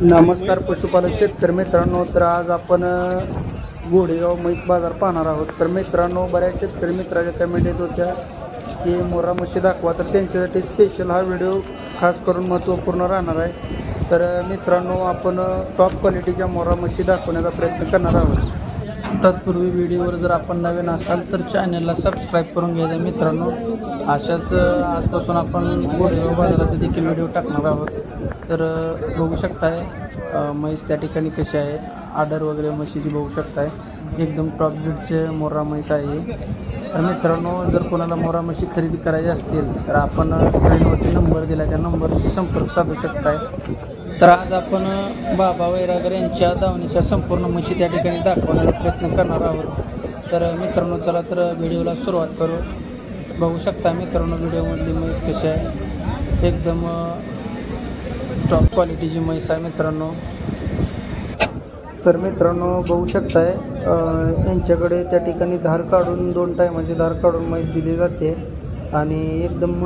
नमस्कार पशुपालक शेतकरी मित्रांनो तर आज आपण गोडेगाव म्हैस बाजार पाहणार आहोत. तर मित्रांनो बऱ्याच शेतकरी मित्राच्या कमेंट येत होत्या की मोरा म्हशी दाखवा. तर त्यांच्यासाठी स्पेशल हा व्हिडिओ खास करून महत्त्वपूर्ण राहणार आहे. तर मित्रांनो आपण टॉप क्वालिटीच्या मोरा म्हशी दाखवण्याचा प्रयत्न करणार आहोत. तत्पूर्वी व्हिडिओवर जर आपण नवीन असाल तर चॅनलला सबस्क्राईब करून घ्यायचं मित्रांनो. अशाच आजपासून आपण गोडेगाव बाजाराचे देखील व्हिडिओ टाकणार आहोत. तर बघू शकताय म्हैस त्या ठिकाणी कशी आहे. आर्डर वगैरे म्हशीची बघू शकताय. एकदम टॉप बीटचे मोरा म्हैस आहे तर मित्रांनो जर कोणाला मोरा म्हशी खरेदी करायची असतील तर आपण स्क्रीनवरती नंबर दिला त्या नंबरशी संपर्क साधू शकताय. तर आज आपण बाबा वैरागर यांच्या धावणीच्या संपूर्ण म्हशी त्या ठिकाणी दाखवण्याचा प्रयत्न करणार आहोत. तर मित्रांनो चला तर व्हिडिओला सुरुवात करू. बघू शकता मित्रांनो व्हिडिओमधली म्हैस कशी आहे. एकदम टॉप क्वालिटीची म्हैस आहे मित्रांनो. तर मित्रांनो बघू शकताय यांच्याकडे त्या ठिकाणी धार काढून दोन टायमाची धार काढून म्हैस दिली जाते. आणि एकदम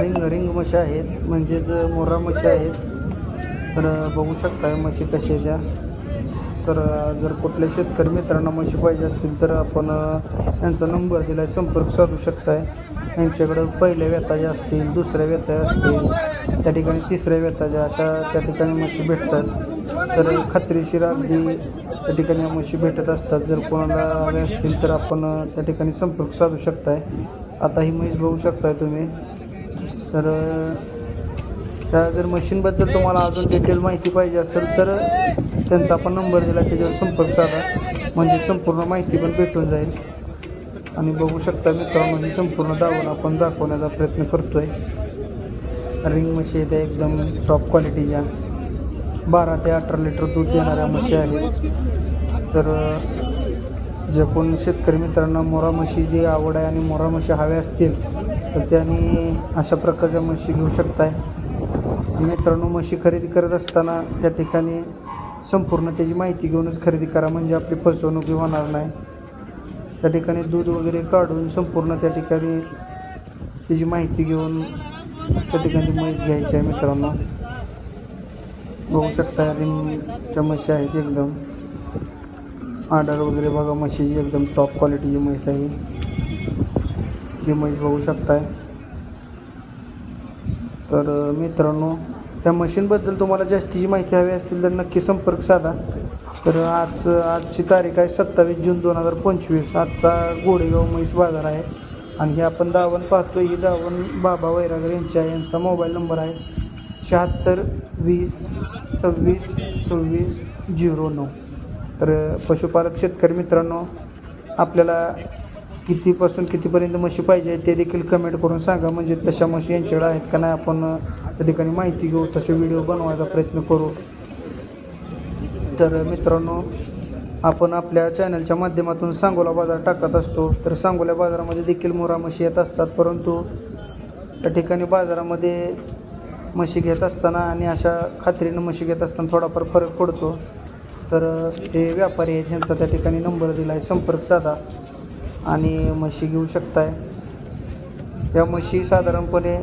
रिंग रिंग मशा आहेत. म्हणजेच मोरा म्हशी आहेत. तर बघू शकताय म्हशी कशी आहे तर जर कुठल्या शेतकरी मित्रांना म्हशी पाहिजे असतील तर आपण यांचा नंबर दिला आहे संपर्क साधू शकताय. यांच्याकडं पहिल्या व्यताच्या असतील दुसऱ्या व्यताय असतील त्या ठिकाणी तिसऱ्या व्यताच्या अशा त्या ठिकाणी म्हशी भेटतात. तर खात्रीशीर अगदी त्या ठिकाणी म्हशी भेटत असतात. जर कोणाला हवे असतील तर आपण त्या ठिकाणी संपर्क साधू शकताय. आता ही म्हैस बघू शकताय तुम्ही. तर जर मशीनबद्दल तुम्हाला अजून डिटेल माहिती पाहिजे असेल तर त्यांचा आपण नंबर दिला त्याच्यावर संपर्क साधा. म्हणजे संपूर्ण माहिती पण भेटून जाईल. आणि बघू शकता मित्रांनो म्हणजे संपूर्ण दावण आपण दाखवण्याचा प्रयत्न करतो आहे रिंग म्हशी आहेत त्या एकदम टॉप क्वालिटीच्या बारा ते अठरा लिटर दूध देणाऱ्या म्हशी आहेत. तर जे कोण शेतकरी मित्रांना मोरा म्हशीची आवड आहे आणि मोरा म्हशी हव्या असतील तर त्यांनी अशा प्रकारच्या म्हशी घेऊ शकताय. मित्रांनो म्हशी खरेदी करत असताना त्या ठिकाणी संपूर्ण त्याची माहिती घेऊनच खरेदी करा. म्हणजे आपली फसवणूक होणार नाही. त्या ठिकाणी दूध वगैरे काढून संपूर्ण त्या ठिकाणी त्याची माहिती घेऊन त्या ठिकाणी म्हैस घ्यायची आहे मित्रांनो. बघू शकता रिंगच्या म्हशी आहेत एकदम. आर्डर वगैरे बघा म्हशीची एकदम टॉप क्वालिटीची म्हैस आहे. ही म्हैस बघू शकताय. तर मित्रांनो त्या मशीनबद्दल तुम्हाला जास्तीची माहिती हवी असतील तर नक्की संपर्क साधा. तर आज आजची तारीख आहे सत्तावीस जून दोन हजार पंचवीस. आजचा गोडेगाव म्हैस बाजार आहे. आणि हे आपण दावण पाहतोय. ही दावण बाबा वैरागर यांच्या यांचा मोबाईल नंबर आहे शहात्तर वीस सव्वीस सव्वीस झिरो नऊ. तर पशुपालक शेतकरी मित्रांनो आपल्याला कितीपासून कितीपर्यंत म्हशी पाहिजे ते देखील कमेंट करून सांगा. म्हणजे तशा म्हशी यांच्याकडे आहेत का नाही आपण त्या ठिकाणी माहिती घेऊ. तसे व्हिडिओ बनवायचा प्रयत्न करू. तर मित्रांनो आपण आपल्या चॅनलच्या माध्यमातून सांगोला बाजार टाकत असतो. तर सांगोला बाजारामध्ये देखील मोरा म्हशी येत असतात. परंतु त्या ठिकाणी बाजारामध्ये म्हशी घेत असताना आणि अशा खात्रीनं म्हशी घेत असताना थोडाफार फरक पडतो. तर हे व्यापारी आहेत ह्यांचा त्या ठिकाणी नंबर दिला आहे संपर्क साधा. आणि म्हशी घेऊ शकताय. या म्हशी साधारणपणे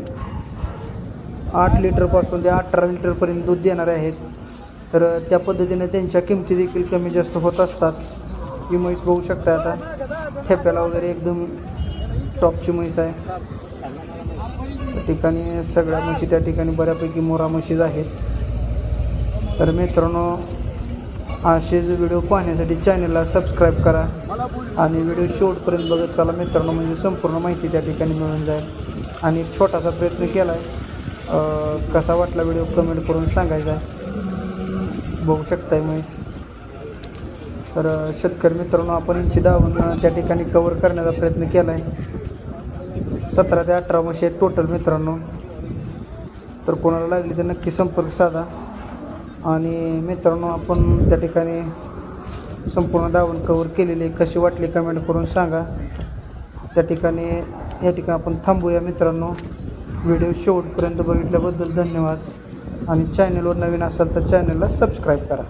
आठ लिटरपासून ते अठरा लिटरपर्यंत दूध देणारे आहेत. तर त्या पद्धतीने त्यांच्या किमती देखील कमी जास्त होत असतात. ही म्हैस बघू शकता आता. ठेप्याला वगैरे एकदम टॉपची म्हैस आहे. त्या ठिकाणी सगळ्या म्हशी त्या ठिकाणी बऱ्यापैकी मोरा म्हशीज आहेत. तर मित्रांनो असेच व्हिडिओ पाहण्यासाठी चॅनलला सबस्क्राईब करा आणि व्हिडिओ शेवटपर्यंत बघत चला मित्रांनो म्हणजे संपूर्ण माहिती त्या ठिकाणी मिळून जाईल. आणि एक छोटासा प्रयत्न केला आहे कसा वाटला व्हिडिओ कमेंट करून सांगायचा. आहे बघू शकताय म्हैस. तर शेतकरी मित्रांनो आपण इंची धावून त्या ठिकाणी कवर करण्याचा प्रयत्न केला आहे सतरा ते अठरा म्हशी आहेत टोटल मित्रांनो. तर कोणाला लागली तर नक्की संपर्क साधा. आणि मित्रांनो आपण त्या ठिकाणी संपूर्ण धावण कवर केलेली कशी वाटली कमेंट करून सांगा. त्या ठिकाणी या ठिकाणी आपण थांबूया मित्रांनो. व्हिडिओ शेवटपर्यंत बघितल्याबद्दल धन्यवाद. आणि चॅनलवर नवीन असाल तर चॅनलला सबस्क्राईब करा.